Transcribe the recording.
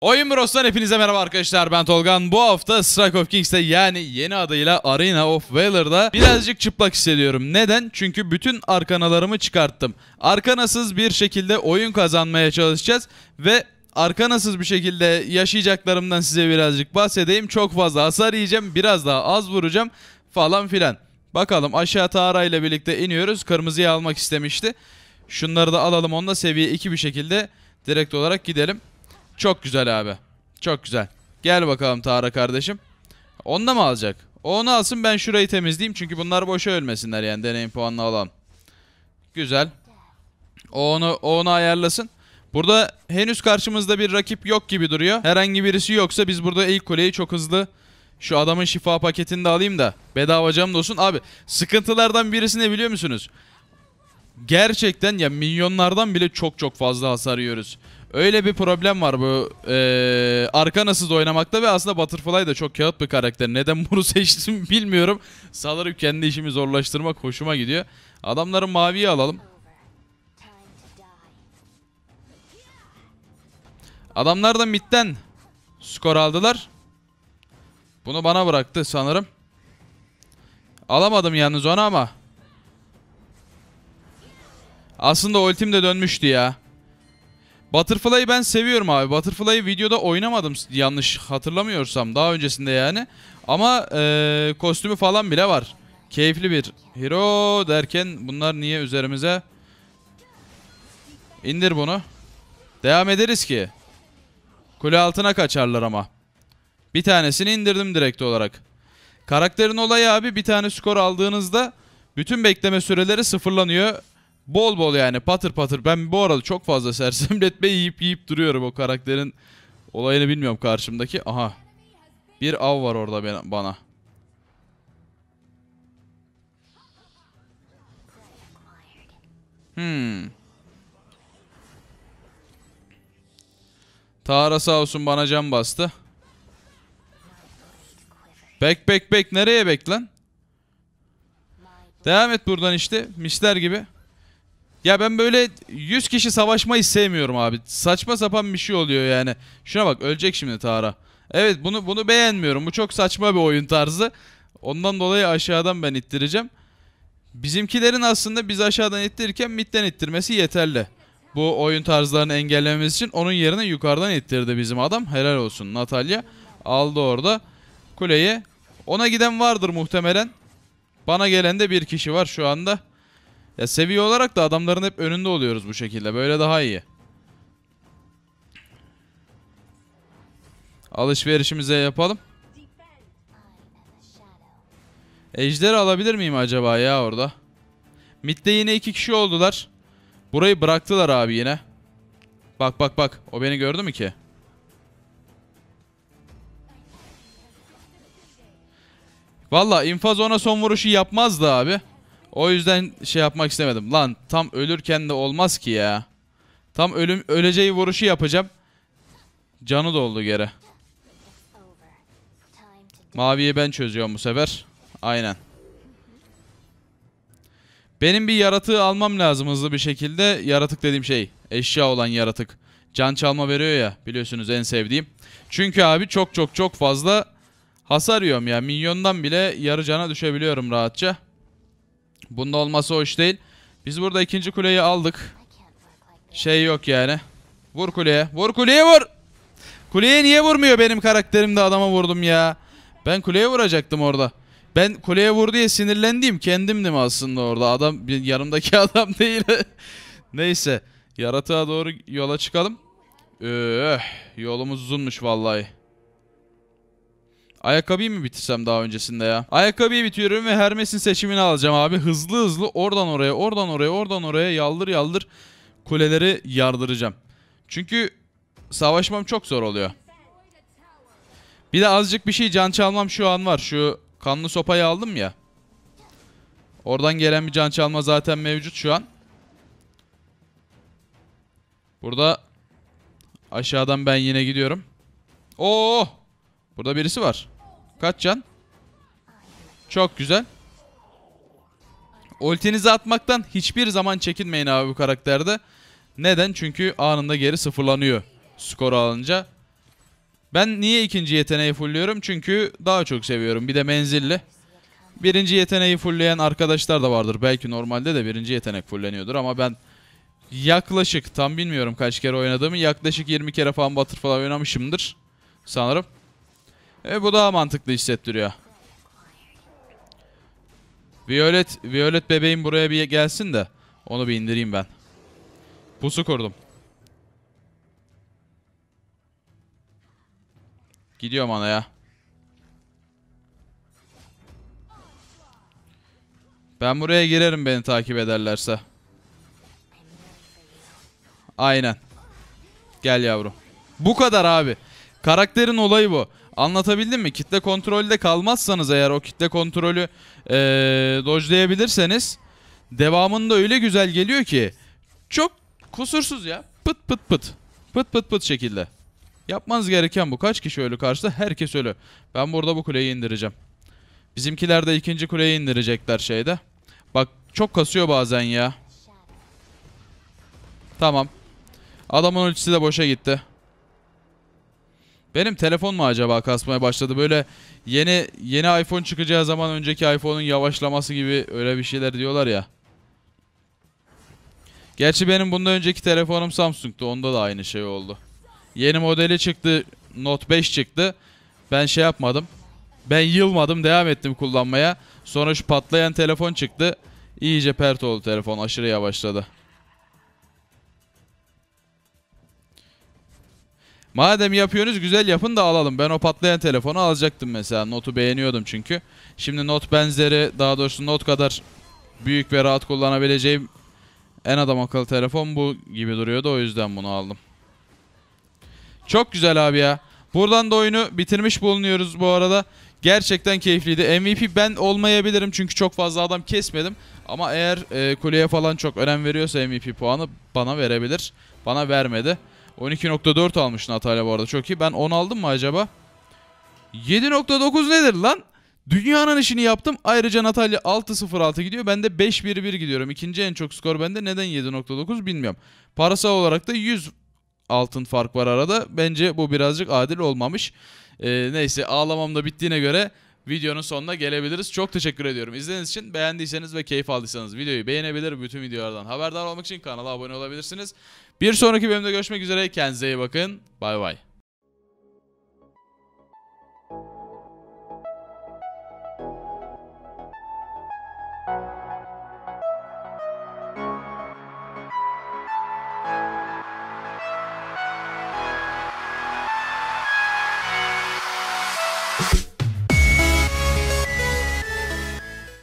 Oyun Bros'tan hepinize merhaba arkadaşlar ben Tolgan. Bu hafta Strike of Kings'te yani yeni adıyla Arena of Valor'da birazcık çıplak hissediyorum. Neden? Çünkü bütün arkanalarımı çıkarttım. Arkanasız bir şekilde oyun kazanmaya çalışacağız ve arkanasız bir şekilde yaşayacaklarımdan size birazcık bahsedeyim. Çok fazla hasar yiyeceğim, biraz daha az vuracağım falan filan. Bakalım aşağı Tara ile birlikte iniyoruz. Kırmızıyı almak istemişti. Şunları da alalım onunla seviye 2 bir şekilde direkt olarak gidelim. Çok güzel abi. Çok güzel. Gel bakalım Tara kardeşim. Onu da mı alacak? Onu alsın ben şurayı temizleyeyim. Çünkü bunlar boşa ölmesinler yani deneyim puanını alalım. Güzel. O onu, o onu ayarlasın. Burada henüz karşımızda bir rakip yok gibi duruyor. Herhangi birisi yoksa biz burada ilk kuleyi çok hızlı şu adamın şifa paketini de alayım da bedava cam da olsun. Abi sıkıntılardan birisi ne biliyor musunuz? Gerçekten ya milyonlardan bile çok çok fazla hasar yiyoruz. Öyle bir problem var bu eee arkanasız oynamakta ve aslında Butterfly da çok kağıt bir karakter. Neden bunu seçtim bilmiyorum. Sanırım kendi işimi zorlaştırmak hoşuma gidiyor. Adamların maviyi alalım. Adamlar da midden skor aldılar. Bunu bana bıraktı sanırım. Alamadım yalnız onu ama. Aslında ultim de dönmüştü ya. Butterfly'ı ben seviyorum abi. Butterfly'ı videoda oynamadım yanlış hatırlamıyorsam daha öncesinde yani. Ama eee, kostümü falan bile var. Keyifli bir hero derken bunlar niye üzerimize? İndir bunu. Devam ederiz ki. Kule altına kaçarlar ama. Bir tanesini indirdim direkt olarak. Karakterin olayı abi bir tane skor aldığınızda bütün bekleme süreleri sıfırlanıyor. Bol bol yani patır patır. Ben bu arada çok fazla sersemletme yiyip yiyip duruyorum o karakterin olayını bilmiyorum karşımdaki. Aha. Bir av var orada bana. Hmm. Tara sağ olsun bana can bastı. Bek bek bek nereye bek lan? Devam et buradan işte misler gibi. Ya ben böyle 100 kişi savaşmayı sevmiyorum abi. Saçma sapan bir şey oluyor yani. Şuna bak ölecek şimdi Tara. Evet bunu bunu beğenmiyorum. Bu çok saçma bir oyun tarzı. Ondan dolayı aşağıdan ben ittireceğim. Bizimkilerin aslında biz aşağıdan ittirirken midden ittirmesi yeterli. Bu oyun tarzlarını engellememiz için onun yerine yukarıdan ittirdi bizim adam. Helal olsun Natalya. Aldı orada kuleyi. Ona giden vardır muhtemelen. Bana gelen de bir kişi var şu anda. Ya seviye olarak da adamların hep önünde oluyoruz bu şekilde. Böyle daha iyi. Alışverişimize yapalım. Ejderi alabilir miyim acaba ya orada? Mid'de yine iki kişi oldular. Burayı bıraktılar abi yine. Bak bak bak. O beni gördü mü ki? Valla infaz ona son vuruşu yapmazdı abi. O yüzden şey yapmak istemedim. Lan tam ölürken de olmaz ki ya. Tam ölüm öleceği vuruşu yapacağım. Canı doldu geri. Maviyi ben çözüyorum bu sefer. Aynen. Benim bir yaratığı almam lazım hızlı bir şekilde. Yaratık dediğim şey eşya olan yaratık. Can çalma veriyor ya biliyorsunuz en sevdiğim. Çünkü abi çok çok çok fazla hasar yiyorum ya. Minyondan bile yarı cana düşebiliyorum rahatça. Bunda olması hoş değil. Biz burada ikinci kuleyi aldık. Şey yok yani. Vur kuleye. Vur kuleye vur. Kuleye niye vurmuyor benim karakterimde adama vurdum ya. Ben kuleye vuracaktım orada. Ben kuleye vur diye sinirlendiğim kendimdim aslında orada. Adam yanımdaki adam değil. Neyse. Yaratığa doğru yola çıkalım. Öh, yolumuz uzunmuş vallahi. Ayakkabıyı mı bitirsem daha öncesinde ya? Ayakkabıyı bitiriyorum ve Hermes'in seçimini alacağım abi. Hızlı hızlı oradan oraya, oradan oraya, oradan oraya yaldır yaldır kuleleri yardıracağım. Çünkü savaşmam çok zor oluyor. Bir de azıcık bir şey can çalmam şu an var. Şu kanlı sopayı aldım ya. Oradan gelen bir can çalma zaten mevcut şu an. Burada aşağıdan ben yine gidiyorum. Oo! Burada birisi var. Kaç can? Çok güzel. Ultinizi atmaktan hiçbir zaman çekinmeyin abi bu karakterde. Neden? Çünkü anında geri sıfırlanıyor skor alınca. Ben niye ikinci yeteneği fullüyorum? Çünkü daha çok seviyorum. Bir de menzilli. Birinci yeteneği fullleyen arkadaşlar da vardır. Belki normalde de birinci yetenek fulleniyordur ama ben yaklaşık tam bilmiyorum kaç kere oynadığımı yaklaşık 20 kere falan Butterfly oynamışımdır sanırım. E, bu daha mantıklı hissettiriyor. Violet, Violet bebeğim buraya bir gelsin de onu bir indireyim ben. Pusu kurdum. Gidiyorum ana ya. Ben buraya girerim beni takip ederlerse. Aynen. Gel yavrum. Bu kadar abi. Karakterin olayı bu. Anlatabildim mi? Kitle kontrolde kalmazsanız eğer o kitle kontrolü ee, dojlayabilirseniz devamında öyle güzel geliyor ki çok kusursuz ya. Pıt pıt pıt. Pıt pıt pıt şekilde. Yapmanız gereken bu. Kaç kişi ölü karşıda? Herkes ölü. Ben burada bu kuleyi indireceğim. Bizimkiler de ikinci kuleyi indirecekler şeyde. Bak çok kasıyor bazen ya. Tamam. Adamın ultisi de boşa gitti. Benim telefon mu acaba kasmaya başladı? Böyle yeni yeni iPhone çıkacağı zaman önceki iPhone'un yavaşlaması gibi öyle bir şeyler diyorlar ya. Gerçi benim bundan önceki telefonum Samsung'tu. Onda da aynı şey oldu. Yeni modeli çıktı. Note 5 çıktı. Ben şey yapmadım. Ben yılmadım. Devam ettim kullanmaya. Sonra şu patlayan telefon çıktı. İyice pert oldu telefon. Aşırı yavaşladı. Madem yapıyorsunuz güzel yapın da alalım. Ben o patlayan telefonu alacaktım mesela. Note'u beğeniyordum çünkü. Şimdi Note benzeri daha doğrusu Note kadar büyük ve rahat kullanabileceğim en adam akıllı telefon bu gibi duruyordu. O yüzden bunu aldım. Çok güzel abi ya. Buradan da oyunu bitirmiş bulunuyoruz bu arada. Gerçekten keyifliydi. MVP ben olmayabilirim çünkü çok fazla adam kesmedim. Ama eğer e, kuleye falan çok önem veriyorsa MVP puanı bana verebilir. Bana vermedi. 12.4 almış Natalya bu arada çok iyi. Ben 10 aldım mı acaba? 7.9 nedir lan? Dünyanın işini yaptım. Ayrıca Natalya 6.06 gidiyor. Ben de 5.11 gidiyorum. İkinci en çok skor bende. Neden 7.9 bilmiyorum. Parasal olarak da 100 altın fark var arada. Bence bu birazcık adil olmamış. Ee, neyse ağlamam da bittiğine göre videonun sonuna gelebiliriz. Çok teşekkür ediyorum. İzlediğiniz için beğendiyseniz ve keyif aldıysanız videoyu beğenebilir. Bütün videolardan haberdar olmak için kanala abone olabilirsiniz. Bir sonraki bölümde görüşmek üzere. Kendinize iyi bakın. Bay bay. you